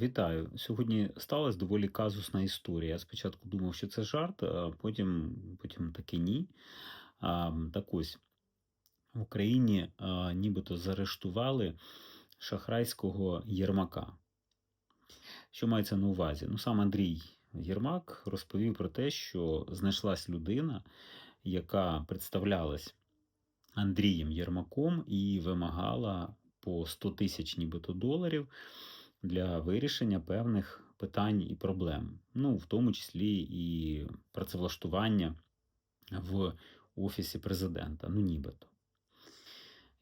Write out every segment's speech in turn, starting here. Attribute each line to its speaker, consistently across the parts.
Speaker 1: Вітаю. Сьогодні сталася доволі казусна історія. Я спочатку думав, що це жарт, а потім, потім таки ні. А, так ось в Україні а, нібито заарештували шахрайського Єрмака. Що мається на увазі? Ну, сам Андрій Єрмак розповів про те, що знайшлась людина, яка представлялась Андрієм Єрмаком і вимагала по 100 тисяч нібито доларів для вирішення певних питань і проблем, ну, в тому числі і працевлаштування в Офісі президента, ну нібито.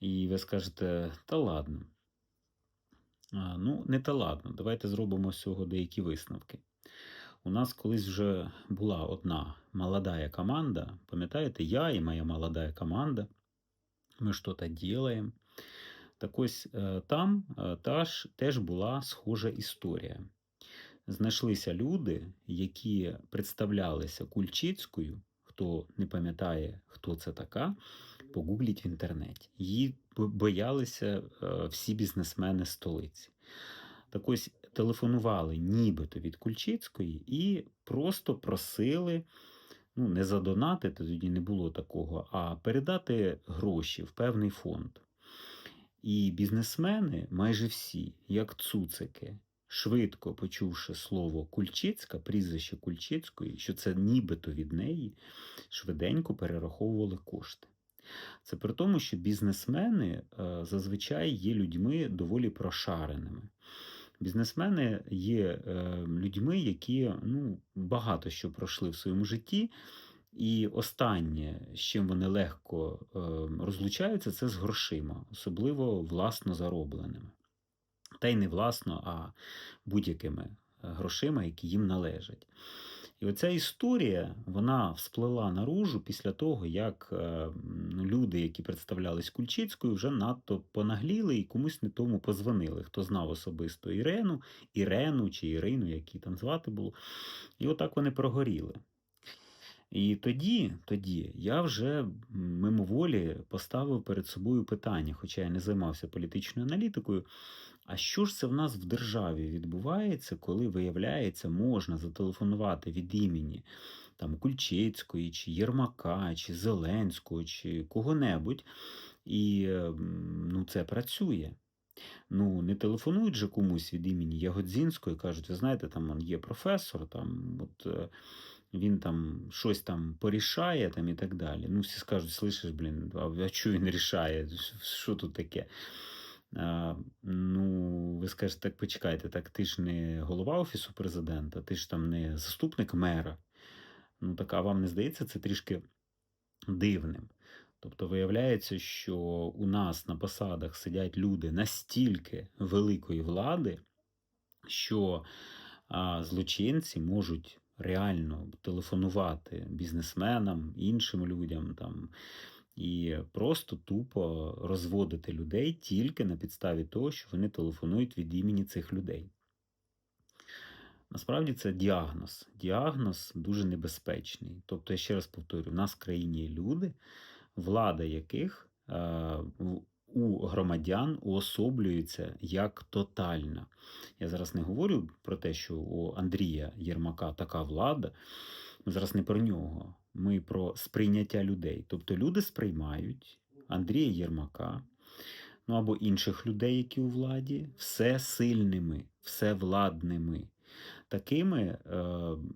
Speaker 1: І ви скажете, та ладно. А, ну, не та ладно, давайте зробимо з цього деякі висновки. У нас колись вже була одна молодая команда, пам'ятаєте, я і моя молодая команда, ми щось робимо. Так ось е, там е, теж, теж була схожа історія. Знайшлися люди, які представлялися Кульчицькою. Хто не пам'ятає, хто це така, погугліть в інтернеті. Її боялися е, всі бізнесмени столиці. Так ось телефонували нібито від Кульчицької і просто просили ну, не задонатити, тоді не було такого, а передати гроші в певний фонд. І бізнесмени, майже всі, як цуцики, швидко почувши слово Кульчицька, прізвище Кульчицької, що це нібито від неї, швиденько перераховували кошти. Це при тому, що бізнесмени е, зазвичай є людьми доволі прошареними. Бізнесмени є е, людьми, які ну, багато що пройшли в своєму житті. І останнє, з чим вони легко е, розлучаються, це з грошима, особливо власно заробленими. Та й не власно, а будь-якими е, грошима, які їм належать. І оця історія вона всплила наружу після того, як е, ну, люди, які представлялись Кульчицькою, вже надто понагліли і комусь не тому позвонили. Хто знав особисто Ірену, Ірену чи Ірину, які там звати було. І отак вони прогоріли. І тоді, тоді я вже мимоволі поставив перед собою питання, хоча я не займався політичною аналітикою. А що ж це в нас в державі відбувається, коли виявляється, можна зателефонувати від імені там Кульчицької, чи Єрмака, чи Зеленського, чи кого-небудь, і ну, це працює. Ну, не телефонують же комусь від імені Ягодзінської, кажуть, ви знаєте, там є професор, там от е, він там щось там порішає там і так далі. Ну, всі скажуть, слышиш, блін, а що він рішає? Що тут таке? А, Ну, ви скажете, так почекайте, так ти ж не голова Офісу президента, ти ж там не заступник мера. Ну, так, а вам не здається, це трішки дивним. Тобто виявляється, що у нас на посадах сидять люди настільки великої влади, що а, злочинці можуть реально телефонувати бізнесменам, іншим людям там, і просто тупо розводити людей тільки на підставі того, що вони телефонують від імені цих людей. Насправді це діагноз. Діагноз дуже небезпечний. Тобто, я ще раз повторюю, в нас в країні є люди, влада яких е, у громадян уособлюється як тотальна. Я зараз не говорю про те, що у Андрія Єрмака така влада. Зараз не про нього. Ми про сприйняття людей. Тобто люди сприймають Андрія Єрмака, ну або інших людей, які у владі, все сильними, все владними. Такими, е,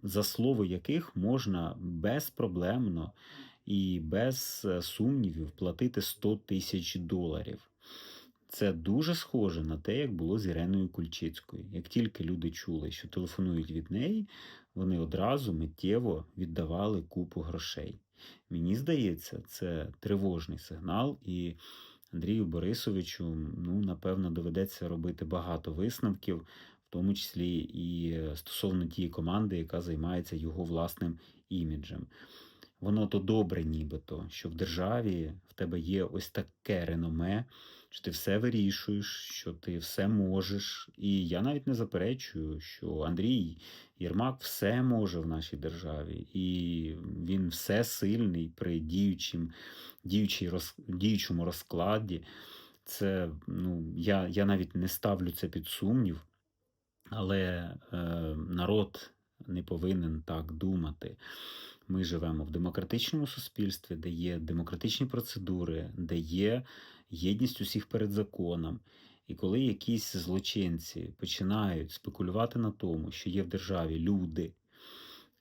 Speaker 1: за слово яких можна безпроблемно і без е, сумнівів платити 100 тисяч доларів. Це дуже схоже на те, як було з Іреною Кульчицькою. Як тільки люди чули, що телефонують від неї, вони одразу миттєво віддавали купу грошей. Мені здається, це тривожний сигнал, і Андрію Борисовичу, ну, напевно, доведеться робити багато висновків, в тому числі і стосовно тієї команди, яка займається його власним іміджем. Воно то добре, нібито, що в державі в тебе є ось таке реноме, що ти все вирішуєш, що ти все можеш. І я навіть не заперечую, що Андрій Єрмак все може в нашій державі, і він все сильний при діючим, діючій роз, діючому розкладі. Це ну, я, я навіть не ставлю це під сумнів. Але е, народ не повинен так думати. Ми живемо в демократичному суспільстві, де є демократичні процедури, де є єдність усіх перед законом. І коли якісь злочинці починають спекулювати на тому, що є в державі люди,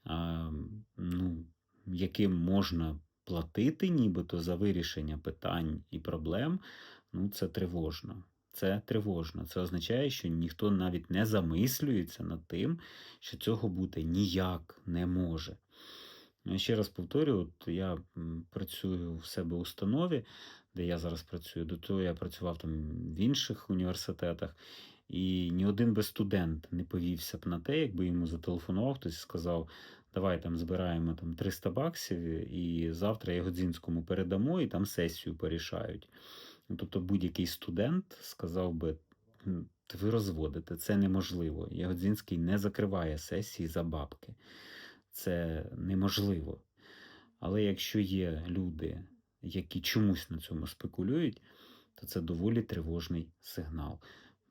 Speaker 1: а, ну, яким можна платити нібито за вирішення питань і проблем, ну це тривожно. Це тривожно. Це означає, що ніхто навіть не замислюється над тим, що цього бути ніяк не може. Ну, Ще раз повторюю, от я працюю в себе в установі, де я зараз працюю. До того я працював там в інших університетах, і ні один би студент не повівся б на те, якби йому зателефонував хтось і сказав: давай там збираємо там 300 баксів, і завтра Ягодзінському передамо, і там сесію порішають. Ну, Тобто будь-який студент сказав би. Ви розводите, це неможливо. Ягодзінський не закриває сесії за бабки. Це неможливо. Але якщо є люди, які чомусь на цьому спекулюють, то це доволі тривожний сигнал.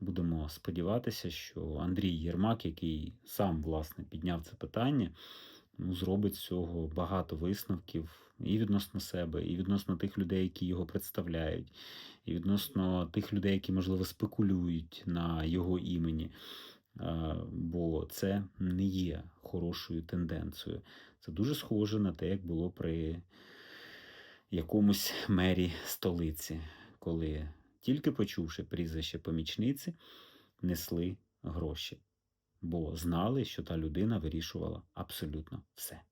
Speaker 1: Будемо сподіватися, що Андрій Єрмак, який сам власне підняв це питання, ну, зробить з цього багато висновків і відносно себе, і відносно тих людей, які його представляють, і відносно тих людей, які, можливо, спекулюють на його імені. Бо це не є хорошою тенденцією. Це дуже схоже на те, як було при якомусь мері столиці, коли, тільки почувши прізвище помічниці, несли гроші, бо знали, що та людина вирішувала абсолютно все.